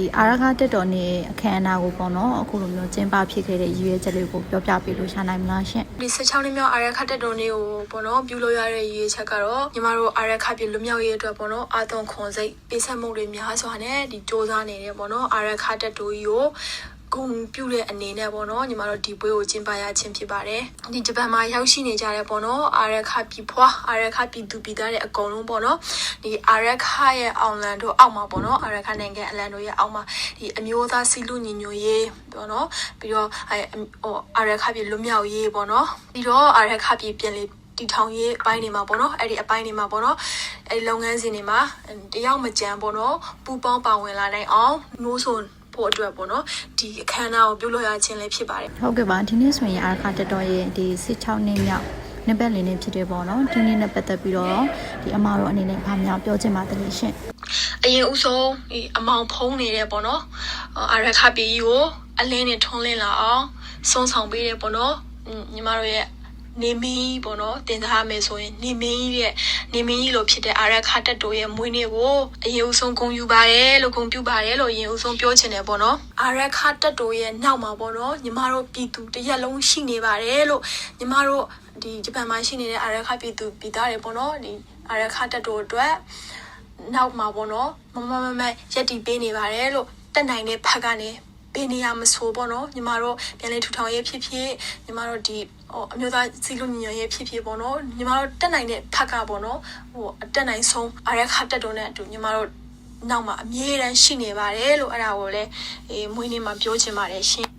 ဒီအာရခတက်တော်နေ့အခမ်းအနားကိုပေါ့နော်အခုလိုမျိုးကျင်းပဖြစ်ခဲ့တဲ့ရည်ရွယ်ချက်လေးကိုပြောပြပေးလို့ရှာနိုင်မလားရှင်ဒီ16နှစ်မြောက်အာရခတက်တော်နေ့ကိုပေါ့နော်ပြုလုပ်ရတဲ့ရည်ရွယ်ချက်ကတော့ညီမတို့အာရခပြည်လွတ်မြောက်ရေးအတွက်ပေါ့နော်အာသွန်ခွန်စိတ်ပေးဆက်မှုတွေများစွာနဲ့ဒီစ조사နေတဲ့ပေါ့နော်အာရခတက်တော်ကြီးကို ဂုံပြုတဲ့အနေနဲ့ပေါ့နော်ညီမတို့ဒီပွဲကိုကျင်းပရခြင်းဖြစ်ပါတယ်ဒီဂျပန်မှာရောက်ရှိနေကြတဲ့ပေါ့နော်အာရခပြည်ဖွာအာရခပြည်သူပြည်သားတွေအကုန်လုံးပေါ့နော်ဒီအာရခရဲ့အောင်လန်တို့အောက်မှာပေါ့နော်အာရခနိုင်ငံအလန်တို့ရဲ့အောက်မှာဒီအမျိုးသားစီလူညီညွတ်ရေးပေါ့နော်ပြီးတော့အဲဟိုအာရခပြည်လွတ်မြောက်ရေးပေါ့နော်ပြီးတော့အာရခပြည်ပြန်လည်တီထောင်ရေးအပိုင်းတွေမှာပေါ့နော်အဲ့ဒီအပိုင်းတွေမှာပေါ့နော်အဲ့ဒီလုပ်ငန်းစဉ်တွေမှာတယောက်မကြံပေါ့နော်ပူပေါင်းပါဝင်လာနိုင်အောင်နိုးဆို ဖို့အတွက်ပေါ့နော်ဒီအခမ်းအနားကိုပြုလုပ်ရခြင်းလည်းဖြစ်ပါတယ်ဟုတ်ကဲ့ပါဒီနေ့ဆိုရင်အာရခတက်တော်ရဲ့ဒီ16နှစ်မြောက်နှစ်ပတ်လည်နေ့ဖြစ်တယ်ပေါ့နော်ဒီနေ့နဲ့ပတ်သက်ပြီးတော့ဒီအမားတို့အနေနဲ့ဗာများပြောချင်ပါတယ်လေရှင်အရင်ဦးဆုံးဒီအမောင်ဖုံးနေတဲ့ပေါ့နော်အာရခပြည်ကြီးကိုအလင်းနဲ့ထွန်းလင်းလာအောင်စွန့်ဆောင်ပေးတယ်ပေါ့နော်อืมညီမတို့ရဲ့ နေမင်းကြီးပေါ့နော်တင်ထားမယ်ဆိုရင်နေမင်းကြီးရဲ့နေမင်းကြီးလိုဖြစ်တဲ့အာရခတက်တိုရဲ့မွေးနေ့ကိုအရင်ဦးဆုံးဂုဏ်ယူပါတယ်လို့ဂုဏ်ပြုပါတယ်လို့အရင်ဦးဆုံးပြောချင်တယ်ပေါ့နော်အာရခတက်တိုရဲ့နောက်မှာပေါ့နော်ညီမတို့ပြည်သူတစ်ရက်လုံးရှိနေပါတယ်လို့ညီမတို့ဒီဂျပန်မှာရှိနေတဲ့အာရခပြည်သူပြည်သားတွေပေါ့နော်ဒီအာရခတက်တိုအတွက်နောက်မှာပေါ့နော်မမမမရက်တီပေးနေပါတယ်လို့တက်နိုင်တဲ့ဖက်ကနေ ပေးနေရမဆိုပေါ့နော်ညီမတို့ပြန်လေထူထောင်ရေးဖြစ်ဖြစ်ညီမတို့ဒီဟိုအမျိုးသားစီလူညီညွတ်ရေးဖြစ်ဖြစ်ပေါ့နော်ညီမတို့တက်နိုင်တဲ့ဖက်ကပေါ့နော်ဟိုအတက်နိုင်ဆုံးအရက်ခတက်တုံးနဲ့အတူညီမတို့နောက်မှာအမြဲတမ်းရှိနေပါတယ်လို့အဲ့ဒါကိုလည်းအေးမွေးနေ့မှာပြောချင်ပါတယ်ရှင်